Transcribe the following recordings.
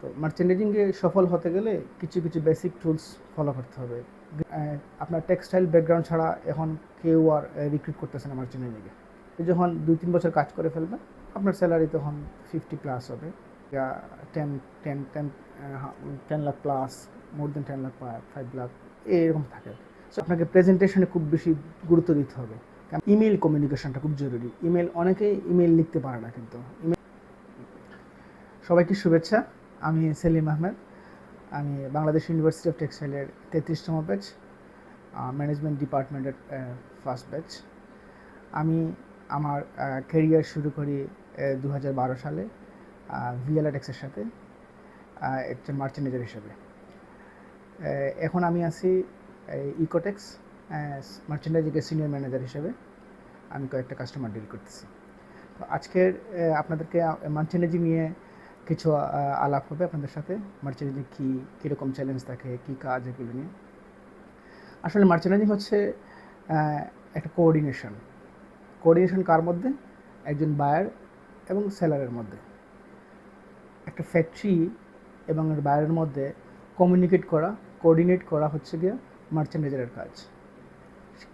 তো মার্চেন্ডাইজিংয়ে সফল হতে গেলে কিছু কিছু বেসিক টুলস ফলো করতে হবে। আপনার টেক্সটাইল ব্যাকগ্রাউন্ড ছাড়া এখন কেউ আর রিক্রুট করতেছে না মার্চেন্ডাইজিংয়ে। যখন দুই, তিন বছর কাজ করে ফেলবেন, আপনার স্যালারি তখন ফিফটি প্লাস হবে। যা ten ten ten ten lakh plus more than ten lakh five lakh এরকম থাকে। সো আপনাকে প্রেজেন্টেশনে খুব বেশি গুরুত্ব দিতে হবে। কারণ ইমেল কমিউনিকেশনটা খুব জরুরি। ইমেল অনেকেই ইমেল লিখতে পারে না কিন্তু। ইমেল সবাইকে শুভেচ্ছা। আমি সেলিম আহমেদ। আমি বাংলাদেশ ইউনিভার্সিটি অফ টেক্সটাইলের তেত্রিশতম ব্যাচ ম্যানেজমেন্ট ডিপার্টমেন্টের ফার্স্ট ব্যাচ আমি আমার ক্যারিয়ার শুরু করি দু হাজার বারো সালে ভিএলএটেক্সের সাথে আহ, একজন মার্চেন্ডাইজার হিসেবে। এখন আমি আছি ইকোটেক্স মার্চেন্ডাইজিংয়ের সিনিয়র ম্যানেজার হিসেবে। আমি কয়েকটা কাস্টমার ডিল করতেছি। তো আজকের আপনাদেরকে মার্চেন্ডাইজিং নিয়ে কিছু আলাপ হবে আপনাদের সাথে। মার্চেন্ডাইজিং কী, কীরকম চ্যালেঞ্জ থাকে, কী কাজ, এগুলো নিয়ে। আসলে মার্চেন্ডাইজিং হচ্ছে একটা কোঅর্ডিনেশন কোঅর্ডিনেশন কার মধ্যে? একজন বায়ার এবং সেলারের মধ্যে। একটা ফ্যাক্টরি এবং বায়ারের মধ্যে কমিউনিকেট করা কোঅর্ডিনেট করা হচ্ছে গিয়ে মার্চেন্ডাইজারের কাজ।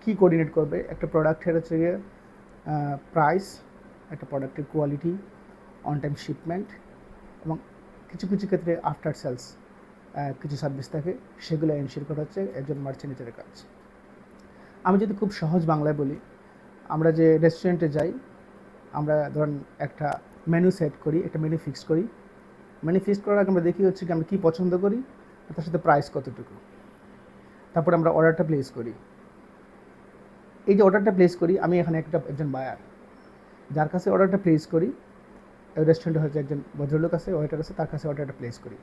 কী কোঅর্ডিনেট করবে? একটা প্রোডাক্টের হচ্ছে গিয়ে প্রাইস একটা প্রোডাক্টের কোয়ালিটি অন টাইম শিপমেন্ট এবং কিছু কিছু ক্ষেত্রে আফটার সেলস কিছু সার্ভিস থাকে, সেগুলো এনশিওর করা হচ্ছে, একজন মার্চেন্ডাইজারের কাজ। আমি যদি খুব সহজ বাংলায় বলি, আমরা যে রেস্টুরেন্টে যাই, আমরা ধরুন একটা মেনু সেট করি, একটা মেনু ফিক্স করি। মেনু ফিক্স করার আগে আমরা দেখি হচ্ছে কি, আমরা কী পছন্দ করি তার সাথে প্রাইস কতটুকু। তারপর আমরা অর্ডারটা প্লেস করি। এই যে অর্ডারটা প্লেস করি, আমি এখানে একটা, একজন বায়ার যার কাছে অর্ডারটা প্লেস করি রেস্টুরেন্টে হচ্ছে একজন ভদ্রলোক আছে ওয়েটার আছে, তার কাছে অর্ডারটা প্লেস করি।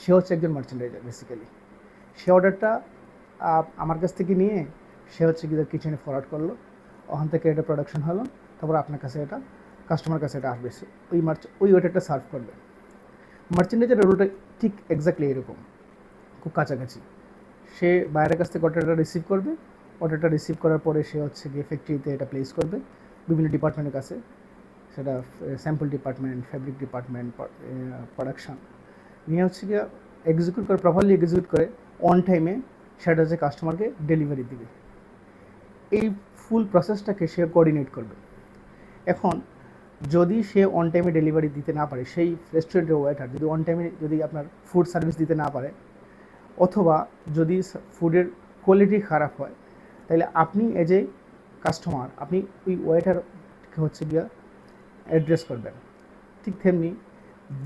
সে হচ্ছে একজন মার্চেন্ডাইজার বেসিক্যালি সে অর্ডারটা আমার কাছ থেকে নিয়ে, সে হচ্ছে গিয়ে কিচেনে ফরওয়ার্ড করল। ওখান থেকে এটা প্রোডাকশন হলো, তারপর আপনার কাছে এটা কাস্টমার কাছে এটা আসবে। ওই মার্চ ওই ওয়েটারটা সার্ভ করবে। মার্চেন্ডাইজার রোলটা ঠিক এক্স্যাক্টলি এরকম, খুব কাছাকাছি। সে বাইরের কাছ থেকে অর্ডারটা রিসিভ করবে। অর্ডারটা রিসিভ করার পরে সে হচ্ছে গিয়ে ফ্যাক্টরিতে এটা প্লেস করবে। বিভিন্ন ডিপার্টমেন্টের কাছে। সেটা sample department fabric department production নিয়ে হচ্ছে গিয়ে এক্সিকিউট করে প্রপারলি এক্সিকিউট করে অন টাইমে সেটা হচ্ছে কাস্টমারকে ডেলিভারি দিবে। এই ফুল প্রসেসটাকে সে কোঅর্ডিনেট করবে। এখন যদি সে অন টাইমে ডেলিভারি দিতে না পারে, সেই রেস্টুরেন্টের ওয়েটার যদি অন টাইমে যদি আপনার ফুড সার্ভিস দিতে না পারে, অথবা যদি ফুডের কোয়ালিটি খারাপ হয়, তাহলে আপনি এজ এ কাস্টমার আপনি ওই ওয়েটারকে হচ্ছে গিয়া অ্যাড্রেস করবেন। ঠিক তেমনি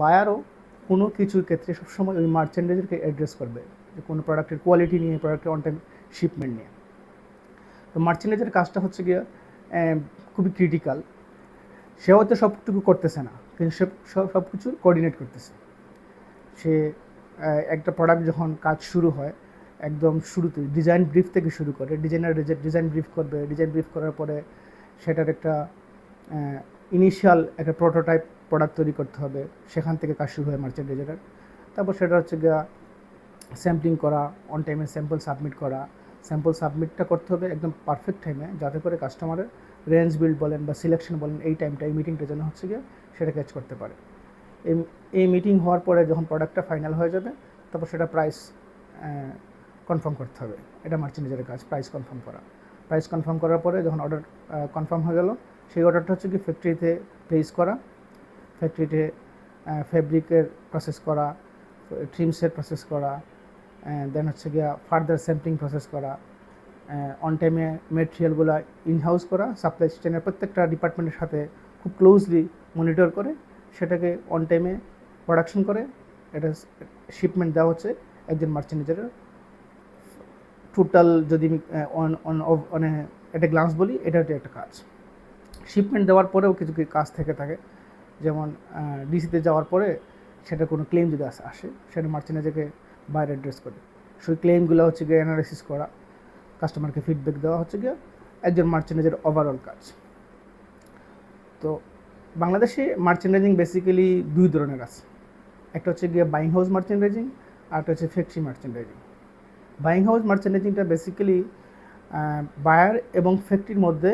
বায়ারও কোনো কিছুর ক্ষেত্রে সবসময় ওই মার্চেন্ডাইজারকে অ্যাড্রেস করবে যে কোনো প্রোডাক্টের কোয়ালিটি নিয়ে, প্রোডাক্টের অন টাইম শিপমেন্ট নিয়ে। তো মার্চেন্ডাইজারের কাজটা হচ্ছে গিয়ে খুবই ক্রিটিক্যাল সে হয়তো সবটুকু করতেছে না, কিন্তু সে সব সব কিছু কোঅর্ডিনেট করতেছে। সে একটা প্রোডাক্ট যখন কাজ শুরু হয়, একদম শুরুতে ডিজাইন ব্রিফ থেকে শুরু করে ডিজাইনার ডিজাইন ব্রিফ করবে ডিজাইন ব্রিফ করার পরে সেটার একটা ইনিশিয়াল একটা প্রোটোটাইপ প্রোডাক্ট তৈরি করতে হবে, সেখান থেকে কাজ শুরু হয় মার্চেন্ডাইজারের তারপর সেটা হচ্ছে গিয়া স্যাম্পলিং করা অন টাইমে স্যাম্পল সাবমিট করা। স্যাম্পল সাবমিটটা করতে হবে একদম পারফেক্ট টাইমে যাতে করে কাস্টমারের রেঞ্জ বিল্ড বলেন বা সিলেকশন বলেন, এই টাইমটা এই মিটিংটা যেন হচ্ছে গিয়ে সেটা ক্যাচ করতে পারে। এই এই মিটিং হওয়ার পরে যখন প্রোডাক্টটা ফাইনাল হয়ে যাবে, তারপর সেটা প্রাইস কনফার্ম করতে হবে। এটা মার্চেন্ট মার্চেন্ডাইজারের কাজ প্রাইস কনফার্ম করা। প্রাইস কনফার্ম করার পরে যখন অর্ডার কনফার্ম হয়ে গেল সেই অর্ডারটা হচ্ছে কি ফ্যাক্টরিতে প্লেস করা ফ্যাক্টরিতে ফেব্রিকের প্রসেস করা ট্রিমসের প্রসেস করা দেন হচ্ছে গিয়া ফার্দার স্যাম্পলিং প্রসেস করা অন টাইমে মেটেরিয়ালগুলো ইনহাউস করা সাপ্লাই চেনের প্রত্যেকটা ডিপার্টমেন্টের সাথে খুব ক্লোজলি মনিটর করে, সেটাকে অন টাইমে প্রোডাকশন করে, এটা শিপমেন্ট দেওয়া হচ্ছে একজন মার্চেন্ডাইজারের টোটাল যদি আমি অন অন মানে একটা গ্লান্স বলি, এটা একটা কাজ। শিপমেন্ট দেওয়ার পরেও কিছু কিছু কাজ থেকে থাকে। যেমন ডিসিতে যাওয়ার পরে সেটা কোনো ক্লেম যদি আসে সেটা মার্চেন্ডাইজারকে বাইরে অ্যাড্রেস করে। সেই ক্লেমগুলো হচ্ছে গিয়ে অ্যানালাইসিস করা কাস্টমারকে ফিডব্যাক দেওয়া হচ্ছে গিয়ে একজন মার্চেন্ডাইজার ওভারঅল কাজ। তো বাংলাদেশে মার্চেন্ডাইজিং বেসিক্যালি দুই ধরনের আছে। একটা হচ্ছে গিয়ে বাইং হাউস মার্চেন্ডাইজিং আর একটা হচ্ছে ফ্যাক্টরি মার্চেন্ডাইজিং বাইং হাউস মার্চেন্ডাইজিংটা বেসিক্যালি বায়ার এবং ফ্যাক্টরির মধ্যে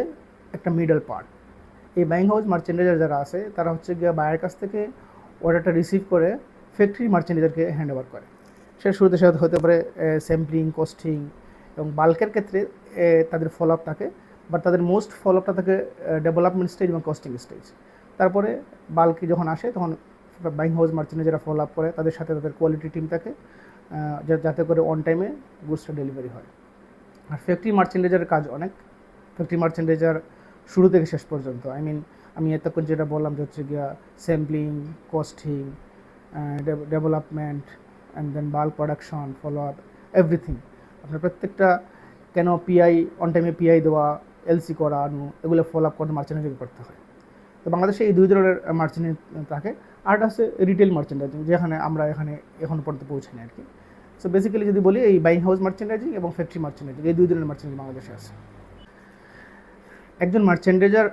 একটা মিডল পার্ট এই বাইং হাউস মার্চেন্ডাইজার যারা আছে, তারা হচ্ছে গিয়ে বায়ার কাছ থেকে অর্ডারটা রিসিভ করে ফ্যাক্টরি মার্চেন্ডাইজারকে হ্যান্ড ওভার করে। সেটা শুরুতে সাথে হতে পারে স্যাম্পলিং কস্টিং এবং বাল্কের ক্ষেত্রে তাদের ফলো আপ থাকে বাট তাদের মোস্ট ফলো আপটা থাকে ডেভেলপমেন্ট স্টেজ এবং কস্টিং স্টেজ তারপরে বাল্কে যখন আসে, তখন বাইং হাউস মার্চেন্টে ফলো আপ করে, তাদের সাথে তাদের কোয়ালিটি টিম থাকে যাতে করে অন টাইমে গুডসটা ডেলিভারি হয়। আর ফ্যাক্টরি মার্চেন্ডাইজারের কাজ অনেক। ফ্যাক্টরি মার্চেন্ডাইজার শুরু থেকে শেষ পর্যন্ত। আই মিন আমি এতক্ষণ যেটা বললাম যে হচ্ছে গিয়া sampling costing development and then bulk production follow up everything আপনার প্রত্যেকটা কেন পিআই অন টাইমে পিআই দেওয়া এলসি করা আনু এগুলো ফলো আপ করতে মার্চেন্ডাইজিং করতে হয়। তো বাংলাদেশে এই দুই ধরনের মার্চেন্ট থাকে। আর্ট আছে রিটেল মার্চেন্ডাইজিং যেখানে আমরা এখানে এখন পর্যন্ত পৌঁছাই আর কি। সো বেসিক্যালি যদি বলি, এই বাইং হাউস মার্চেন্ডাইজিং এবং ফ্যাক্টরি মার্চেন্ডাইজিং এই দুই ধরনের মার্চেন্ডাইজিং বাংলাদেশে আছে। একজন মার্চেন্ডাইজার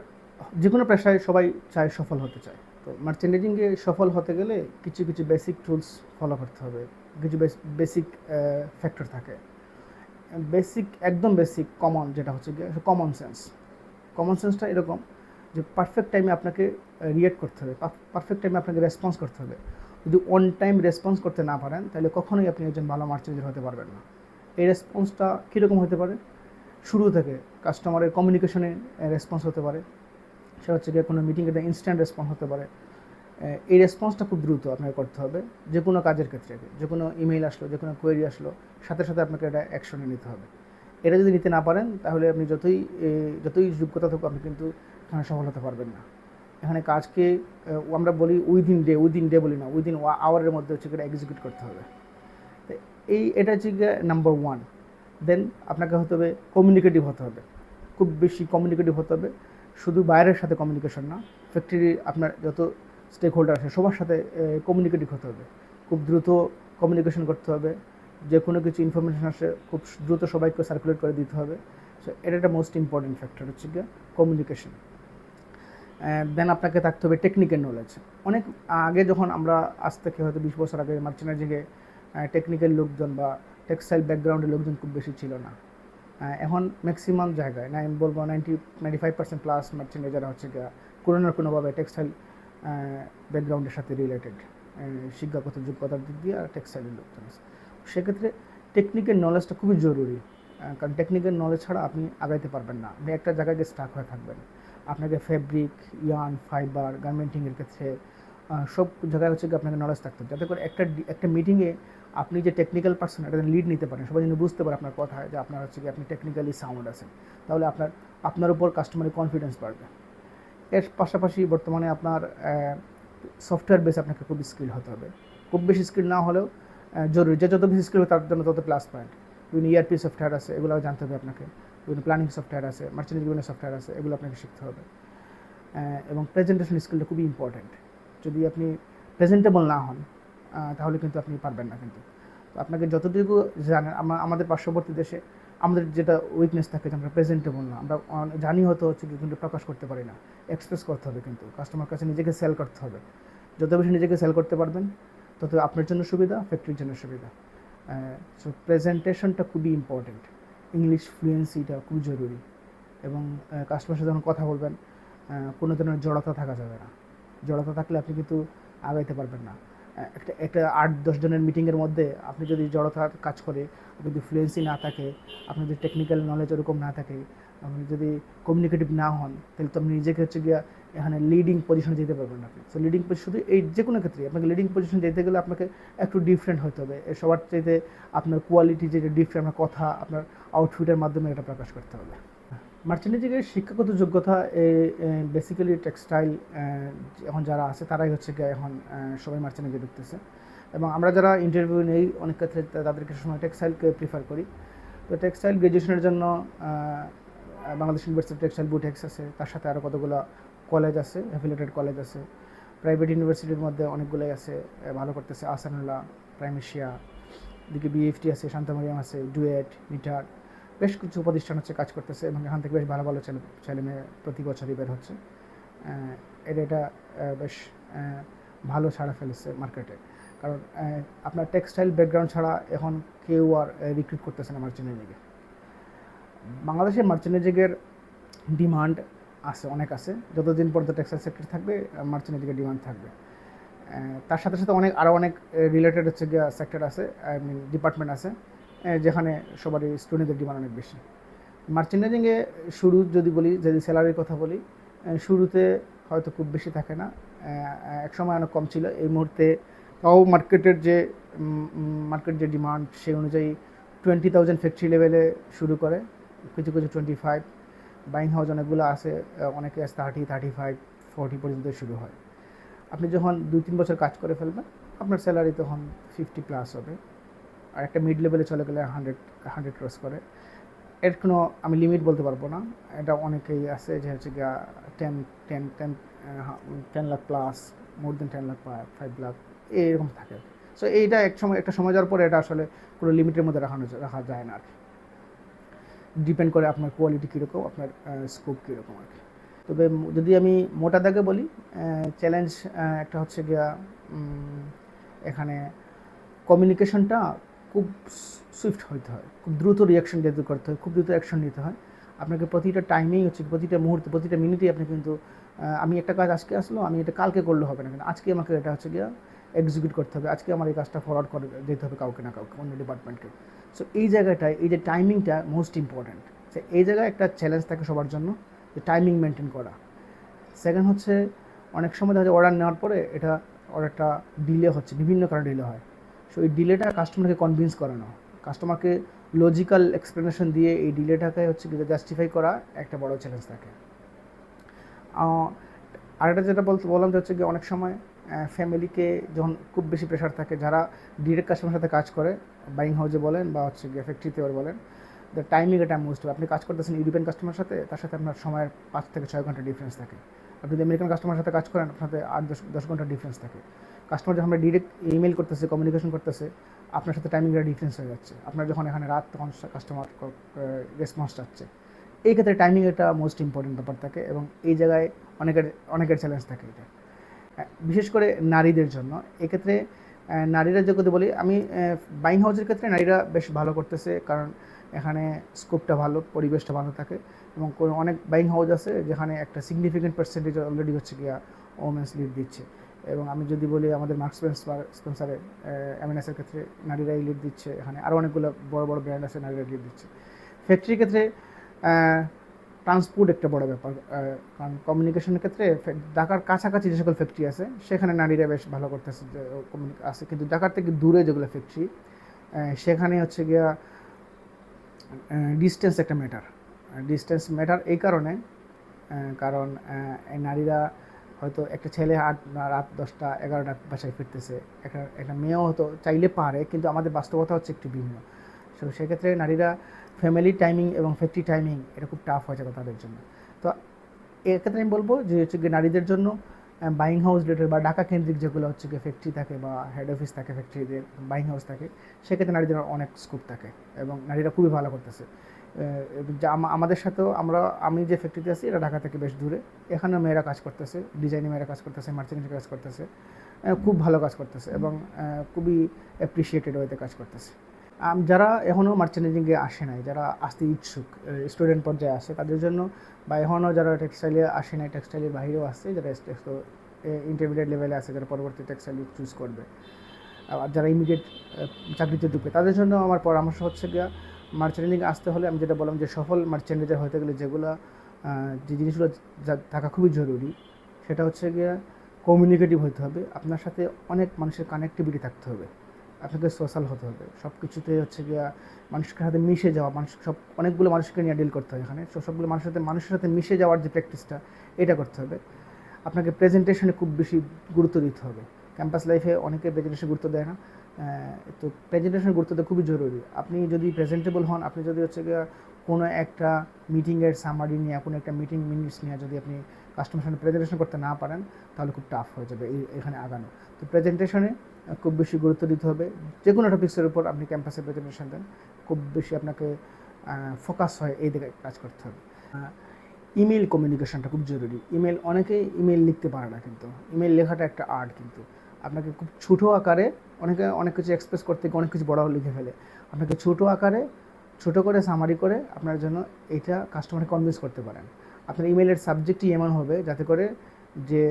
যে কোনো পেশায় সবাই চায় সফল হতে চায়। তো মার্চেন্ডাইজিংয়ে সফল হতে গেলে কিছু কিছু বেসিক টুলস ফলো করতে হবে। কিছু বেসিক ফ্যাক্টর থাকে। বেসিক একদম বেসিক কমন যেটা হচ্ছে গিয়ে কমন সেন্স কমন সেন্সটা এরকম যে পারফেক্ট টাইমে আপনাকে রিয়েক্ট করতে হবে। পারফেক্ট টাইমে আপনাকে রেসপন্স করতে হবে। যদি অন টাইম রেসপন্স করতে না পারেন, তাহলে কখনোই আপনি একজন ভালো মার্চেন্ডার হতে পারবেন না। এই রেসপন্সটা কীরকম হতে পারে? শুরু থেকে কাস্টমারের কমিউনিকেশনে রেসপন্স হতে পারে। সেটা হচ্ছে গিয়ে কোনো মিটিংয়ে ইনস্ট্যান্ট রেসপন্স হতে পারে। এই রেসপন্সটা খুব দ্রুত আপনাকে করতে হবে। যে কোনো কাজের ক্ষেত্রে, যে কোনো ইমেইল আসলো, যে কোনো কোয়েরি আসলো, সাথে সাথে আপনাকে এটা অ্যাকশনে নিতে হবে। এটা যদি নিতে না পারেন, তাহলে আপনি যতই যতই যোগ্যতা থাকুক, আপনি কিন্তু এখানে সফল হতে পারবেন না। এখানে কাজকে আমরা বলি উইদিন ডে উইদিন ডে বলি না উইদিন আওয়ারের মধ্যে হচ্ছে এক্সিকিউট করতে হবে। এই, এটা হচ্ছে নাম্বার ওয়ান দেন আপনাকে হতে হবে কমিউনিকেটিভ হতে হবে। খুব বেশি কমিউনিকেটিভ হতে হবে। শুধু বাইরের সাথে কমিউনিকেশন না ফ্যাক্টরি আপনার যত স্টেক হোল্ডার আছে, সবার সাথে কমিউনিকেটিভ হতে হবে। খুব দ্রুত কমিউনিকেশন করতে হবে। যে কোনো কিছু ইনফরমেশন আসে, খুব দ্রুত সবাইকে সার্কুলেট করে দিতে হবে। সো এটা একটা মোস্ট ইম্পর্টেন্ট ফ্যাক্টর হচ্ছে গিয়ে কমিউনিকেশন দেন আপনাকে থাকতে হবে টেকনিক্যাল নলেজ অনেক আগে যখন আমরা আজ থেকে হয়তো বিশ বছর আগে মার্চেন্টাইজিংয়ে টেকনিক্যাল লোকজন বা টেক্সটাইল ব্যাকগ্রাউন্ডের লোকজন খুব বেশি ছিল না। এখন ম্যাক্সিমাম জায়গায়, না, আমি বলব ninety ninety five percent plus merchandiser হচ্ছে গিয়া কোনো না কোনোভাবে টেক্সটাইল ব্যাকগ্রাউন্ডের সাথে রিলেটেড শিক্ষাগত যোগ্যতার দিক দিয়ে আর টেক্সটাইলের লোকজন আছে। সেক্ষেত্রে টেকনিক্যাল নলেজটা খুবই জরুরি কারণ টেকনিক্যাল নলেজ ছাড়া আপনি আগাইতে পারবেন না। আপনি একটা জায়গায় গিয়ে স্টাক হয়ে থাকবেন। আপনাকে ফেব্রিক ইয়ান ফাইবার গার্মেন্টিংয়ের ক্ষেত্রে সব জায়গায় হচ্ছে কি আপনাকে নলেজ থাকতে হবে। যাতে করে একটা একটা মিটিংয়ে আপনি যে টেকনিক্যাল পার্সন এটা লিড নিতে পারেন। সবাই যেন বুঝতে পারে আপনার কথায় যে আপনার হচ্ছে কি আপনি টেকনিক্যালি সাউন্ড আছেন। তাহলে আপনার আপনার উপর কাস্টমারের কনফিডেন্স বাড়বে। এর পাশাপাশি বর্তমানে আপনার সফটওয়্যার বেস আপনাকে খুব স্কিল হতে হবে। খুব বেশি স্কিল না হলেও জরুরি। যে যত বেশি স্কিল হবে, তার জন্য তত প্লাস পয়েন্ট বিভিন্ন ইআরপি সফটওয়্যার আছে এগুলো জানতে হবে আপনাকে। বিভিন্ন প্ল্যানিং সফটওয়্যার আছে মার্চেন্ট বিভিন্ন সফটওয়্যার আছে, এগুলো আপনাকে শিখতে হবে। এবং প্রেজেন্টেশন স্কিলটা খুবই ইম্পর্ট্যান্ট যদি আপনি প্রেজেন্টেবল না হন তাহলে কিন্তু আপনি পারবেন না কিন্তু। আপনাকে যতটুকু জানেন আমাদের পার্শ্ববর্তী দেশে আমাদের যেটা উইকনেস থাকে যে আমরা প্রেজেন্টেবল না। আমরা জানি হয়তো হচ্ছে কিন্তু প্রকাশ করতে পারি না। এক্সপ্রেস করতে হবে কিন্তু। কাস্টমার কাছে নিজেকে সেল করতে হবে। যত বেশি নিজেকে সেল করতে পারবেন, তত আপনার জন্য সুবিধা ফ্যাক্টরির জন্য সুবিধা। সো প্রেজেন্টেশনটা খুবই ইম্পর্টেন্ট ইংলিশ ফ্লুয়েন্সিটা খুব জরুরি। এবং কাস্টমার সাথে যখন কথা বলবেন কোনো ধরনের জড়তা থাকা যাবে না। জড়তা থাকলে আপনি কিন্তু আগাইতে পারবেন না। একটা একটা আট, দশ জনের মিটিংয়ের মধ্যে আপনি যদি জড়তার কাজ করে যদি ফ্লুয়েন্সি না থাকে আপনার যদি টেকনিক্যাল নলেজ ওরকম না থাকে, আপনি যদি কমিউনিকেটিভ না হন, তাহলে তো আপনি নিজেকে হচ্ছে গিয়া এখানে লিডিং পজিশনে যেতে পারবেন না আপনি। সো লিডিং পজিশন শুধু এই যে কোনো ক্ষেত্রে আপনাকে লিডিং পজিশন যেতে গেলে আপনাকে একটু ডিফারেন্ট হতে হবে। সবার চাইতে আপনার কোয়ালিটি যেটা ডিফারেন্ট আপনার কথা, আপনার আউটফিটের মাধ্যমে এটা প্রকাশ করতে হবে। মার্চেন্ডাইজিংয়ের শিক্ষাগত যোগ্যতা বেসিক্যালি টেক্সটাইল এখন যারা আছে তারাই হচ্ছে গিয়ে এখন সবাই মার্চেন্ডাইজে ঢুকতেছে। এবং আমরা যারা ইন্টারভিউ নেই, অনেক ক্ষেত্রে তাদেরকে সময় টেক্সটাইলকে প্রিফার করি। তো টেক্সটাইল গ্র্যাজুয়েশনের জন্য বাংলাদেশ ইউনিভার্সিটি টেক্সটাইল বুটেক্স আছে, তার সাথে আরও কতগুলো কলেজ আছে অ্যাফিলেটেড কলেজ আছে। প্রাইভেট ইউনিভার্সিটির মধ্যে অনেকগুলোই আছে ভালো করতেছে। আসানুল্লাহ প্রাইমেশিয়া এদিকে বিএফটি আছে শান্তামারিয়াম আছে, ডুয়েট, মিটার। বেশ কিছু প্রতিষ্ঠান হচ্ছে কাজ করতেছে এবং এখান থেকে বেশ ভালো ভালো ছেলে ছেলে মেয়ে প্রতি বছরই বের হচ্ছে। এটা এটা বেশ ভালো ছাড়া ফেলেছে মার্কেটে কারণ আপনার টেক্সটাইল ব্যাকগ্রাউন্ড ছাড়া এখন কেউ আর রিক্রুট করতেছে না মার্চেন্ডাইজিংয়ে বাংলাদেশের মার্চেন্ডাইজিংয়ের ডিমান্ড আছে, অনেক আছে। যতদিন পর্যন্ত টেক্সটাইল সেক্টর থাকবে মার্চেন্ডাইজিংয়ের ডিমান্ড থাকবে। তার সাথে সাথে অনেক আরও অনেক রিলেটেড হচ্ছে সেক্টর আছে, আই মিন ডিপার্টমেন্ট আছে। যেখানে সবারই স্টুডেন্টদের ডিমান্ড অনেক বেশি। মার্চেন্ডাইজিংয়ে শুরু যদি বলি, যদি স্যালারির কথা বলি শুরুতে হয়তো খুব বেশি থাকে না। এক সময় অনেক কম ছিল। এই মুহূর্তে তাও মার্কেটের যে মার্কেট যে ডিমান্ড সেই অনুযায়ী টোয়েন্টি থাউজেন্ড ফ্যাক্টরি লেভেলে শুরু করে। কিছু কিছু টোয়েন্টি ফাইভ বাইং হাউস অনেকগুলো আছে। অনেকে থার্টি থার্টি ফাইভ ফোর্টি পর্যন্ত শুরু হয়। আপনি যখন দুই, তিন বছর কাজ করে ফেলবেন, আপনার স্যালারি তখন ফিফটি প্লাস হবে। আর একটা মিড লেভেলে চলে গেলে হান্ড্রেড হান্ড্রেড ক্রস করে। এর কোনো আমি লিমিট বলতে পারব না। এটা অনেকেই আছে যে হচ্ছে গিয়া ten ten ten ten lakh plus more than ten lakh five lakh এইরকম থাকে। সো এইটা এক সময়, একটা সময় যাওয়ার পরে এটা আসলে কোনো লিমিটের মধ্যে রাখানো রাখা যায় না আর কি। ডিপেন্ড করে আপনার কোয়ালিটি কীরকম, আপনার স্কোপ কীরকম আর কি। তবে যদি আমি মোটা দাগে বলি চ্যালেঞ্জ একটা হচ্ছে গিয়া এখানে কমিউনিকেশনটা খুব সুইফট হইতে হয়, খুব দ্রুত রিয়াকশন দিতে করতে হয়, খুব দ্রুত অ্যাকশন নিতে হয়। আপনাকে প্রতিটা টাইমেই হচ্ছে প্রতিটা মুহূর্তে, প্রতিটা মিনিটেই আপনি কিন্তু আমি একটা কাজ আজকে আসলো, আমি এটা কালকে করলে হবে না কিন্তু আজকে আমাকে এটা হচ্ছে গিয়া এক্সিকিউট করতে হবে, আজকে আমার এই কাজটা ফরওয়ার্ড করে দিতে হবে কাউকে না কাউকে, অন্য ডিপার্টমেন্টকে সো এই জায়গাটায়, এই যে টাইমিংটা মোস্ট ইম্পর্ট্যান্ট এই জায়গায় একটা চ্যালেঞ্জ থাকে সবার জন্য, যে টাইমিং মেনটেন করা। সেকেন্ড হচ্ছে, অনেক সময় দেখা যায় অর্ডার নেওয়ার পরে এটা অর্ডারটা ডিলে হচ্ছে, বিভিন্ন কারণে ডিলে হয়। সো এই ডিলেটা কাস্টমারকে কনভিন্স করানো কাস্টমারকে লজিক্যাল এক্সপ্লেনেশন দিয়ে এই ডিলেটাকে হচ্ছে কি জাস্টিফাই করা একটা বড় চ্যালেঞ্জ থাকে। আরেকটা যেটা বলতে বললাম যে হচ্ছে কি, অনেক সময় ফ্যামিলিকে যখন খুব বেশি প্রেশার থাকে, যারা ডিরেক্ট কাস্টমারের সাথে কাজ করে বাইং হাউসে বলেন বা হচ্ছে গিয়ে ফ্যাক্টরিতে বলেন দ্য টাইমিং এটা মোস্ট আপনি কাজ করতেছেন ইউরোপিয়ান কাস্টমার সাথে, তার সাথে আপনার সময়ের পাঁচ থেকে ছয় ঘণ্টা ডিফারেন্স থাকে। আপনি যদি আমেরিকান কাস্টমারের সাথে কাজ করেন, আপনার সাথে আট, দশ দশ ঘণ্টা ডিফারেন্স থাকে। কাস্টমার যখন আমরা ডিরেক্ট ইমেল করতেছে কমিউনিকেশন করতেছে, আপনার সাথে টাইমিংটা ডিফারেন্স হয়ে যাচ্ছে। আপনার যখন এখানে রাত তখন কাস্টমার রেসপন্স চাচ্ছে এই ক্ষেত্রে টাইমিং এটা মোস্ট ইম্পর্টেন্ট ব্যাপার থাকে এবং এই জায়গায় অনেকের অনেকের চ্যালেঞ্জ থাকে এটা। বিশেষ করে নারীদের জন্য। এক্ষেত্রে নারীরা যে বলি, আমি বাইং হাউসের ক্ষেত্রে নারীরা বেশ ভালো করতেছে কারণ এখানে স্কোপটা ভালো, পরিবেশটা ভালো থাকে এবং অনেক বাইং হাউস আছে যেখানে একটা সিগনিফিকেন্ট পার্সেন্টেজ অলরেডি হচ্ছে গিয়া ওমেন্স লিড দিচ্ছে। এবং আমি যদি বলি আমাদের মার্কস স্পেন্সারের এমএনএসের ক্ষেত্রে নারীরাই লিড দিচ্ছে। এখানে আরও অনেকগুলো বড় বড় ব্র্যান্ড আছে নারীরা লিড দিচ্ছে। ফ্যাক্টরির ক্ষেত্রে ট্রান্সপোর্ট একটা বড় ব্যাপার। কারণ কমিউনিকেশনের ক্ষেত্রে ঢাকার কাছাকাছি যে সকল ফ্যাক্টরি আছে, সেখানে নারীরা বেশ ভালো করতেছে আছে। কিন্তু ঢাকার থেকে দূরে যেগুলো ফ্যাক্টরি সেখানে হচ্ছে গিয়া ডিস্টেন্স একটা ম্যাটার ডিস্টেন্স ম্যাটার এই কারণে কারণ নারীরা হয়তো একটা ছেলে আট, রাত দশটা এগারোটা বাসায় ফিরতেছে। একটা একটা মেয়েও হয়তো চাইলে পারে, কিন্তু আমাদের বাস্তবতা হচ্ছে একটু ভিন্ন। সো সেক্ষেত্রে নারীরা ফ্যামিলি টাইমিং এবং ফ্যাক্টরি টাইমিং এটা খুব টাফ হয়ে যাবে তাদের জন্য। তো এক্ষেত্রে আমি বলব যে হচ্ছে গিয়ে নারীদের জন্য বাইং হাউস রিলেটেড বা ঢাকা কেন্দ্রিক যেগুলো হচ্ছে গিয়ে ফ্যাক্টরি থাকে বা হেড অফিস থাকে ফ্যাক্টরিদের বাইং হাউস থাকে, সেক্ষেত্রে নারীদের অনেক স্কোপ থাকে এবং নারীরা খুবই ভালো করতেছে। যা আমাদের সাথেও আমরা, আমি যে ফ্যাক্টরিতে আছি, এটা ঢাকা থেকে বেশ দূরে। এখানেও মেয়েরা কাজ করতেছে ডিজাইনে মেয়েরা কাজ করতেছে মার্চেন্টিং কাজ করতেছে খুব ভালো কাজ করতেছে এবং খুবই অ্যাপ্রিসিয়েটেড ওয়েতে কাজ করতেছে। যারা এখনও মার্চেন্ডিংয়ে আসে নাই, যারা আসতে ইচ্ছুক স্টুডেন্ট পর্যায়ে আসে, তাদের জন্য বা এখনও যারা টেক্সটাইলে আসে নাই টেক্সটাইলের বাইরেও আসছে যারা ইন্টারমিডিয়েট লেভেলে আছে যারা পরবর্তী টেক্সটাইল চুজ করবে আর যারা ইমিডিয়েট চাকরিতে ঢুকবে, তাদের জন্য আমার পরামর্শ হচ্ছে গিয়া মার্চেন্ডিং আসতে হলে আমি যেটা বললাম যে সফল মার্চেন্ডিজার হতে গেলে যেগুলো যে জিনিসগুলো থাকা খুবই জরুরি, সেটা হচ্ছে গিয়া কমিউনিকেটিভ হতে হবে, আপনার সাথে অনেক মানুষের কানেক্টিভিটি থাকতে হবে, আপনাকে সোশ্যাল হতে হবে সব কিছুতে হচ্ছে গিয়া মানুষের সাথে মিশে যাওয়া, মানুষ সব, অনেকগুলো মানুষকে নিয়ে ডিল করতে হয় এখানে সবগুলো মানুষের সাথে মানুষের সাথে মিশে যাওয়ার যে প্র্যাকটিসটা এটা করতে হবে, আপনাকে প্রেজেন্টেশনে খুব বেশি গুরুত্ব দিতে হবে। ক্যাম্পাস লাইফে অনেকে প্রেজেন্টেশন গুরুত্ব দেয় না। তো প্রেজেন্টেশন গুরুত্ব দেওয়া খুবই জরুরি। আপনি যদি প্রেজেন্টেবল হন, আপনি যদি হচ্ছে কোনো একটা মিটিংয়ের সামারি নিয়ে, কোনো একটা মিটিং মিনিটস নিয়ে যদি আপনি কাস্টমার সামনে প্রেজেন্টেশন করতে না পারেন, তাহলে খুব টাফ হয়ে যাবে এই, এখানে আগানো। তো প্রেজেন্টেশনে খুব বেশি গুরুত্ব দিতে হবে। যে কোনো টপিক্সের উপর আপনি ক্যাম্পাসে প্রেজেন্টেশন দেন, খুব বেশি আপনাকে ফোকাস হয় এই দিকে কাজ করতে হবে। ইমেল কমিউনিকেশনটা খুব জরুরি। ইমেল অনেকেই ইমেল লিখতে পারে না কিন্তু। ইমেল লেখাটা একটা আর্ট কিন্তু। আপনাকে খুব ছোটো আকারে অনেকে, অনেক কিছু এক্সপ্রেস করতে গিয়ে অনেক কিছু বড় লিখে ফেলে। আপনাকে ছোটো আকারে, ছোটো করে সামারি করে আপনার জন্য এটা কাস্টমারকে কনভিন্স করতে পারেন। আপনার ইমেলের সাবজেক্টই এমন হবে যাতে করে যে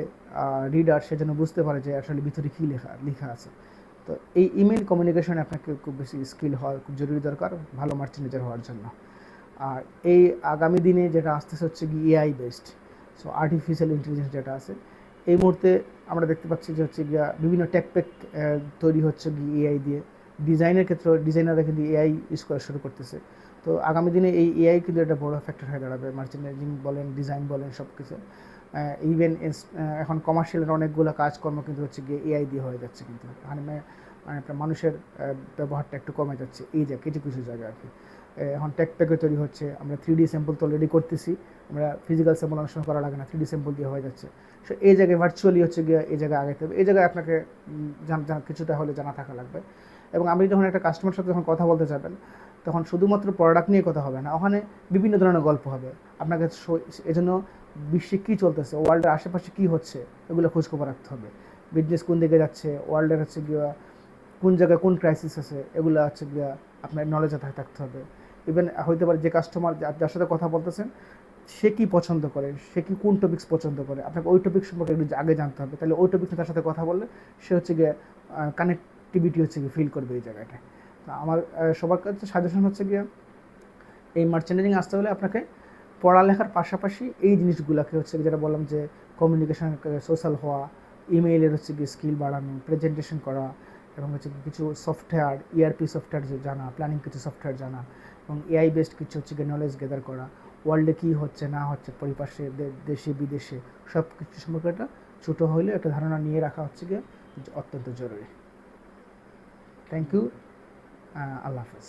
রিডার সে যেন বুঝতে পারে যে আসলে ভিতরে কী লেখা লেখা আছে। তো এই ইমেল কমিউনিকেশনে আপনাকে খুব বেশি স্কিল হওয়া খুব জরুরি দরকার, ভালো মার্চেন্ডাইজার হওয়ার জন্য। আর এই আগামী দিনে যেটা আসতেছে হচ্ছে কি AI based so artificial intelligence যেটা আছে এই মুহূর্তে আমরা দেখতে পাচ্ছি যে হচ্ছে গিয়া বিভিন্ন টেকপেক তৈরি হচ্ছে এআই দিয়ে। ডিজাইনের ক্ষেত্রে ডিজাইনাররা কিন্তু এআই ইউজ করা শুরু করতেছে। তো আগামী দিনে এই এআই কিন্তু একটা বড় ফ্যাক্টর হয়ে দাঁড়াবে। মার্চেন্ডাইজিং বলেন ডিজাইন বলেন সব কিছু ইভেন এখন কমার্শিয়ালের অনেকগুলো কাজকর্ম কিন্তু হচ্ছে গিয়ে এআই দিয়ে হয়ে যাচ্ছে কিন্তু। মানে মানে মানুষের ব্যবহারটা একটু কমে যাচ্ছে। এই যে কিছু কিছু জায়গায় আর কি। এখন টেক প্যাকে তৈরি হচ্ছে। আমরা থ্রি ডি স্যাম্পল তো অলরেডি করতেছি। আমরা ফিজিক্যাল স্যাম্পল অনেক সময় করা লাগে না। থ্রি ডি স্যাম্পল দিয়ে হয়ে যাচ্ছে। সো এই জায়গায় ভার্চুয়ালি হচ্ছে গিয়ে এই জায়গায় আগাইতে হবে। এই জায়গায় আপনাকে কিছুটা হলে জানা থাকা লাগবে। এবং আপনি যখন একটা কাস্টমার সাথে যখন কথা বলতে যাবেন, তখন শুধুমাত্র প্রোডাক্ট নিয়ে কথা হবে না, ওখানে বিভিন্ন ধরনের গল্প হবে। আপনাকে এজন্য বিশ্বে কী চলতেছে ওয়ার্ল্ডের আশেপাশে কী হচ্ছে, এগুলো খোঁজখবর রাখতে হবে। বিজনেস কোন দিকে যাচ্ছে ওয়ার্ল্ডের হচ্ছে গিয়া কোন জায়গায় কোন ক্রাইসিস আছে, এগুলো হচ্ছে গিয়া আপনার নলেজে থাকতে হবে। ইভেন হইতে পারে যে কাস্টমার যার সাথে কথা বলতেছেন সে কি পছন্দ করে? সে কি কোন টপিক্স পছন্দ করে? আপনাকে ওই টপিক সম্পর্কে একটু আগে জানতে হবে। তাহলে ওই টপিক তার সাথে কথা বললে সে হচ্ছে গিয়ে কানেক্টিভিটি হচ্ছে গিয়ে ফিল করবে এই জায়গাটায়। তো আমার সবার কাছে সাজেশন হচ্ছে গিয়ে, এই মার্চেন্ডাইজিং আসতে হলে আপনাকে পড়ালেখার পাশাপাশি এই জিনিসগুলোকে হচ্ছে যেটা বললাম যে কমিউনিকেশন সোশ্যাল হওয়া ইমেইলের হচ্ছে গিয়ে স্কিল বাড়ানো প্রেজেন্টেশন করা এবং হচ্ছে কিছু সফটওয়্যার ইআরপি সফটওয়্যার জানা প্ল্যানিং কিছু সফটওয়্যার জানা এবং এআই বেসড কিছু হচ্ছে গিয়ে নলেজ গেদার করা। ওয়ার্ল্ডে কী হচ্ছে, না হচ্ছে পরিপাশে দেশে, বিদেশে সব কিছু সম্পর্কে একটা ছোটো হলে একটা ধারণা নিয়ে রাখা হচ্ছে গিয়ে অত্যন্ত জরুরি। থ্যাংক ইউ আল্লাহ হাফেজ।